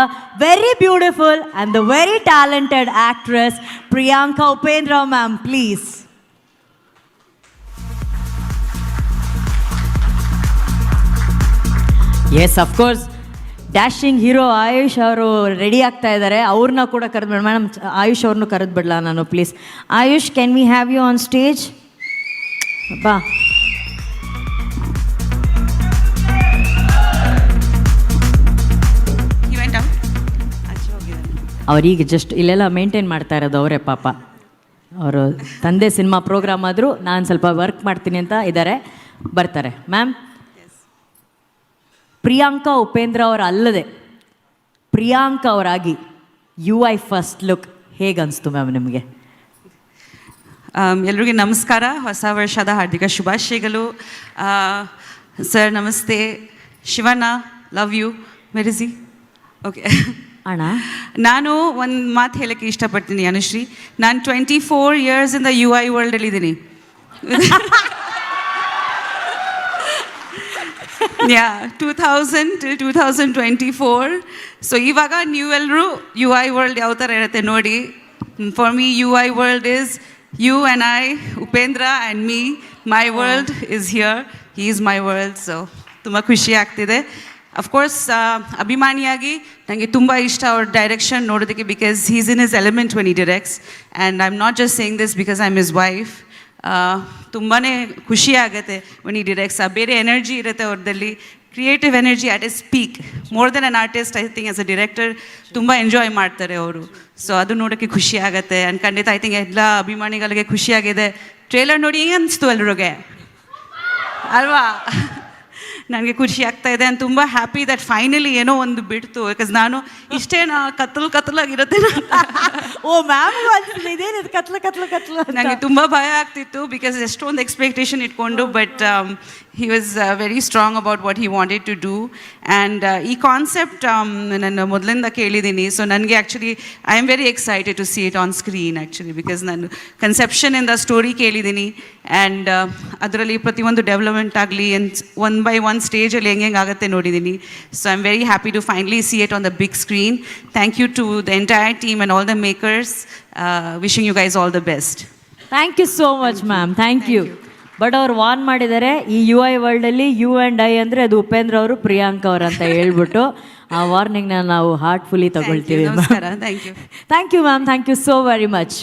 very beautiful and the very talented actress Priyanka Upendra ma'am, please. Yes of course dashing hero Ayush ಅವರು ready ಆಗ್ತಾ ಇದ್ದಾರೆ. ಅವ್ರನ್ನ ಕೂಡ ಕರೆದು ಮೇಡಮ್ ಆಯುಷ್ ಅವ್ರನ್ನೂ ಕರೆದು ಬಿಡಲ ನಾನು please Ayush can we have you on stage ಬಾ. ಅವ್ರೀಗ ಜಸ್ಟ್ ಇಲ್ಲೆಲ್ಲ ಮೇಂಟೈನ್ ಮಾಡ್ತಾ ಇರೋದು ಅವರೇ ಪಾಪ. ಅವರು ತಂದೆ ಸಿನಿಮಾ ಪ್ರೋಗ್ರಾಮ್ ಆದರೂ ನಾನು ಸ್ವಲ್ಪ ವರ್ಕ್ ಮಾಡ್ತೀನಿ ಅಂತ ಇದ್ದಾರೆ ಬರ್ತಾರೆ. ಮ್ಯಾಮ್ ಪ್ರಿಯಾಂಕಾ ಉಪೇಂದ್ರ ಅವರ ಅಲ್ಲದೆ ಪ್ರಿಯಾಂಕಾ ಅವರಾಗಿ ಯು ಐ ಫಸ್ಟ್ ಲುಕ್ ಹೇಗೆ ಅನಿಸ್ತು ಮ್ಯಾಮ್ ನಿಮಗೆ? ಎಲ್ರಿಗೂ ನಮಸ್ಕಾರ. ಹೊಸ ವರ್ಷದ ಹಾರ್ದಿಕ ಶುಭಾಶಯಗಳು. ಸರ್ ನಮಸ್ತೆ. Shivanna, love you. Merci okay. ಅಣ್ಣ? ನಾನು ಒಂದು ಮಾತು ಹೇಳಕ್ಕೆ ಇಷ್ಟಪಡ್ತೀನಿ ಅನುಶ್ರೀ. ನಾನು ಟ್ವೆಂಟಿ ಫೋರ್ ಇಯರ್ಸ್ ಇಂದ U I world ya two thousand to two thousand twenty four so ಇವಾಗ ನೀವು ಎಲ್ಲರೂ ಯು ಐ ವರ್ಲ್ಡ್ ಯಾವ ಥರ ಇರುತ್ತೆ ನೋಡಿ. For me U I world is you and I Upendra and me my world is here he is my world so ತುಂಬ ಖುಷಿ ಆಗ್ತಿದೆ. ಅಫ್ಕೋರ್ಸ್ ಅಭಿಮಾನಿಯಾಗಿ ನನಗೆ ತುಂಬ ಇಷ್ಟ ಅವ್ರ ಡೈರೆಕ್ಷನ್ ನೋಡೋದಕ್ಕೆ because he's in is element when he directs and I am not just saying this because I am is wife ತುಂಬಾ ಖುಷಿ ಆಗುತ್ತೆ when he directs. ಆ ಬೇರೆ ಎನರ್ಜಿ ಇರುತ್ತೆ ಅವ್ರದ್ದಲ್ಲಿ creative energy at a speak more than an artist I think as a director ತುಂಬ enjoy ಮಾಡ್ತಾರೆ ಅವರು. So ಅದು ನೋಡೋಕ್ಕೆ ಖುಷಿ ಆಗುತ್ತೆ. ಆ್ಯಂಡ್ ಖಂಡಿತ ಐ ಥಿಂಕ್ ಎಲ್ಲ ಅಭಿಮಾನಿಗಳಿಗೆ ಖುಷಿಯಾಗಿದೆ ಟ್ರೇಲರ್ ನೋಡಿ ಏನು ಅನಿಸ್ತು ಎಲ್ರಿಗೆ? ಅಲ್ವಾ? ನನಗೆ ಖುಷಿ ಆಗ್ತಾ ಇದೆ ಆ್ಯಂಡ್ ತುಂಬ ಹ್ಯಾಪಿ ದಟ್ ಫೈನಲಿ ಏನೋ ಒಂದು ಬಿಡ್ತು. ಬಿಕಾಸ್ ನಾನು ಇಷ್ಟೇ ನಾ ಕತ್ತಲು ಕತ್ತಲಾಗಿರುತ್ತೆ ಓ ಮ್ಯಾಮ್ ಇದೇನಿದೆ ಕತ್ಲು ಕತ್ಲು ಕತ್ಲು ನನಗೆ ತುಂಬ ಭಯ ಆಗ್ತಿತ್ತು ಬಿಕಾಸ್ ಎಷ್ಟೊಂದು ಎಕ್ಸ್ಪೆಕ್ಟೇಷನ್ ಇಟ್ಕೊಂಡು um, but he was very strong about what he wanted to do and uh, ಈ ಕಾನ್ಸೆಪ್ಟ್ ನಾನು ಮೊದಲಿಂದ ಕೇಳಿದ್ದೀನಿ ಸೊ ನನಗೆ actually I am very excited to see it on screen actually because ನಾನು ಕನ್ಸೆಪ್ಷನಿಂದ ಸ್ಟೋರಿ ಕೇಳಿದ್ದೀನಿ ಆ್ಯಂಡ್ ಅದರಲ್ಲಿ ಪ್ರತಿಯೊಂದು ಡೆವಲಪ್ಮೆಂಟ್ ಆಗಲಿ ಆ್ಯಂಡ್ ಒನ್ ಬೈ ಒನ್ ಸ್ಟೇಜಲ್ಲಿ ಹೆಂಗೆ ಹೆಂಗೆ ಆಗುತ್ತೆ ನೋಡಿದ್ದೀನಿ so I am very happy to finally see it on the big screen thank you to the entire team and all the makers wishing you guys all the best thank you so much ma'am thank you but ಅವ್ರು warn ಮಾಡಿದ್ದಾರೆ ಈ U I ವರ್ಲ್ಡಲ್ಲಿ you and I ಅಂದರೆ ಅದು ಉಪೇಂದ್ರ ಅವರು ಪ್ರಿಯಾಂಕ್ ಅವರು ಅಂತ ಹೇಳ್ಬಿಟ್ಟು ಆ ವಾರ್ನಿಂಗ್ನ ನಾವು ಹಾರ್ಟ್ಫುಲ್ಲಿ ತಗೊಳ್ತೀವಿ. Thank you ma'am thank you so very much